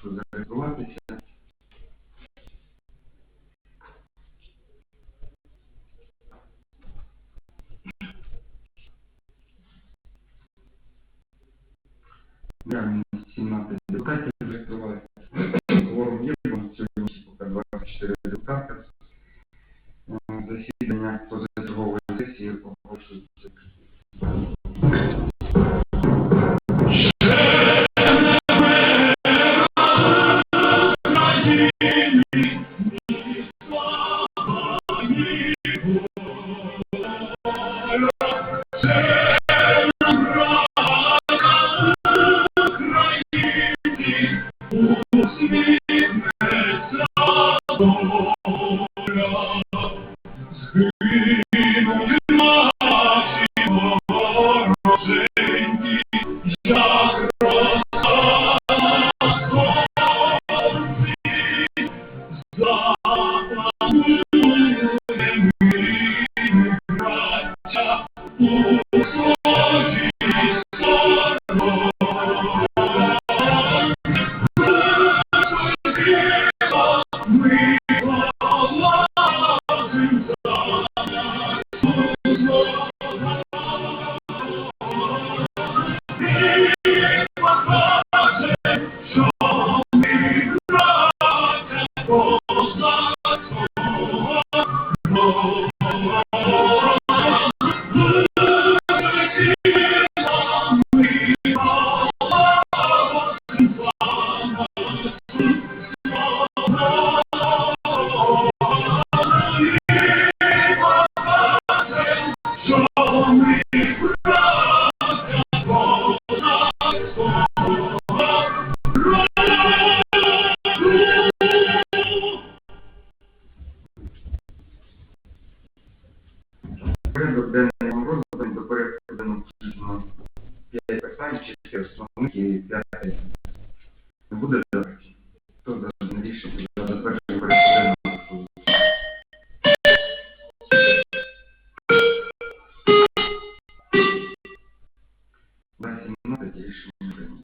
прошу зареєструватися. Реально 17 депутатів зареєстрували. Кворум є, у нас сьогодні поки 24 депутати. Засідання поза Yeah. і п'ятий не буде зараз. Хто зараз не рішення за затвердження порядку денного? На 17 рішення прийнято.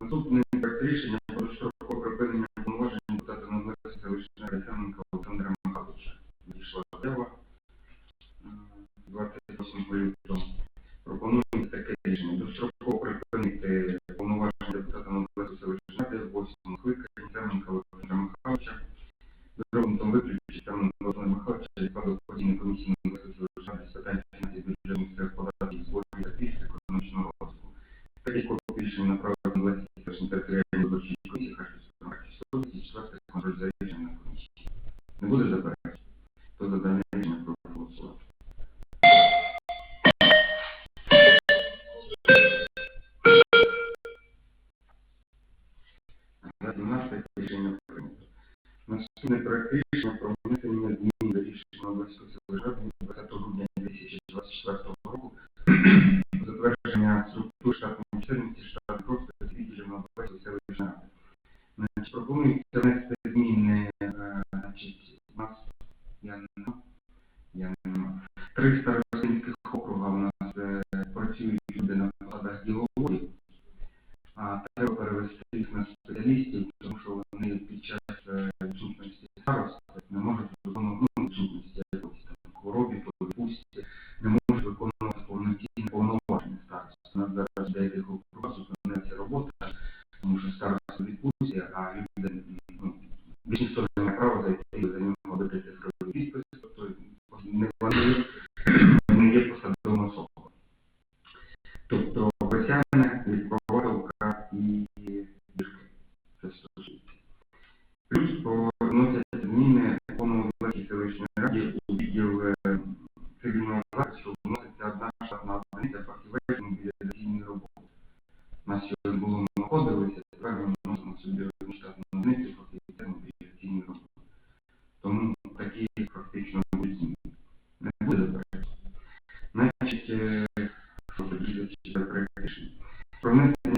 Наступний проект рішення про широко припинення повноважень депутата номер селищної Реценка Олександра Михайловича. Надійшла 28 лютого. не проект рішення про внесення змін до 20 грудня 2024 року затвердження структури штатної чисельності штат просто відділів на області селищної ради. Пропонується внести One minute. Значить, е, що подібне практично. Про внесення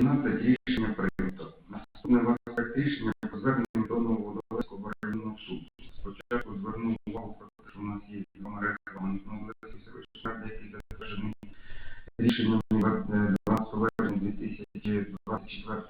11 рішення прийнято. Наступний проект рішення по зверненням до Нововодолецького районного суду. Спочатку звернув увагу про те, що у нас є два регламент ну, Новодолецької які затверджені рішенням е, 12 вересня 2024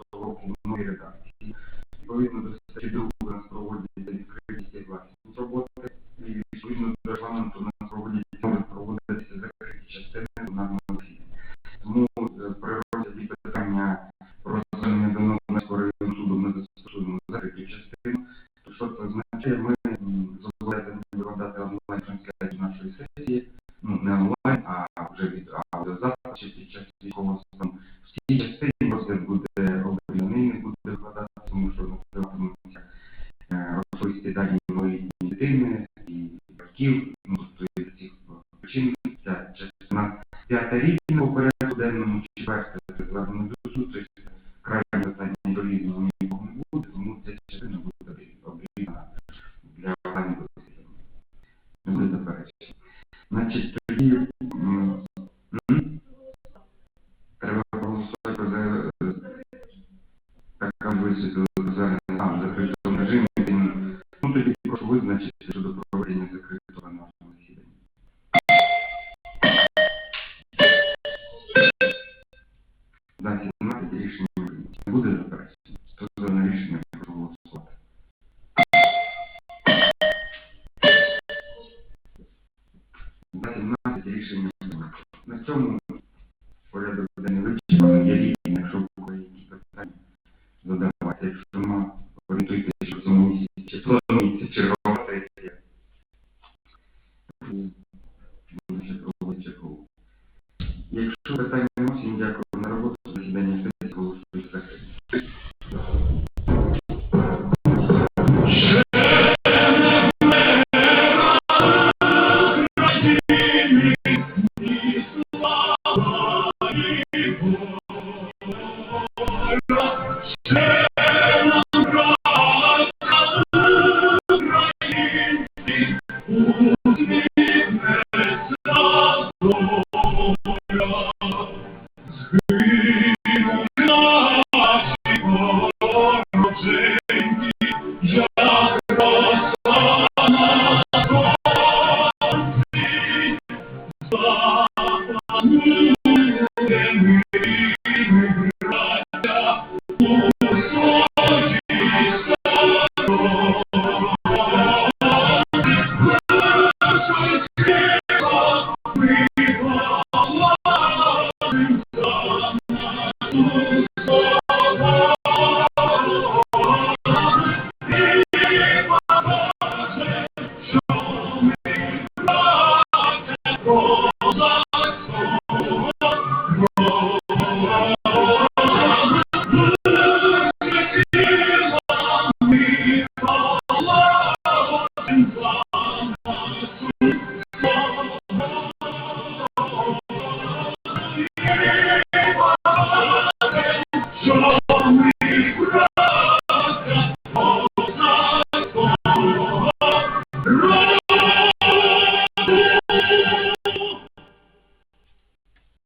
хотів цих причин. Це частина п'ята рівня у порядку денному четверта це до суду, тобто питання до різного нікого не буде, тому ця частина буде обрізана для останнього. Не буде заперечення. Значить, Então, Я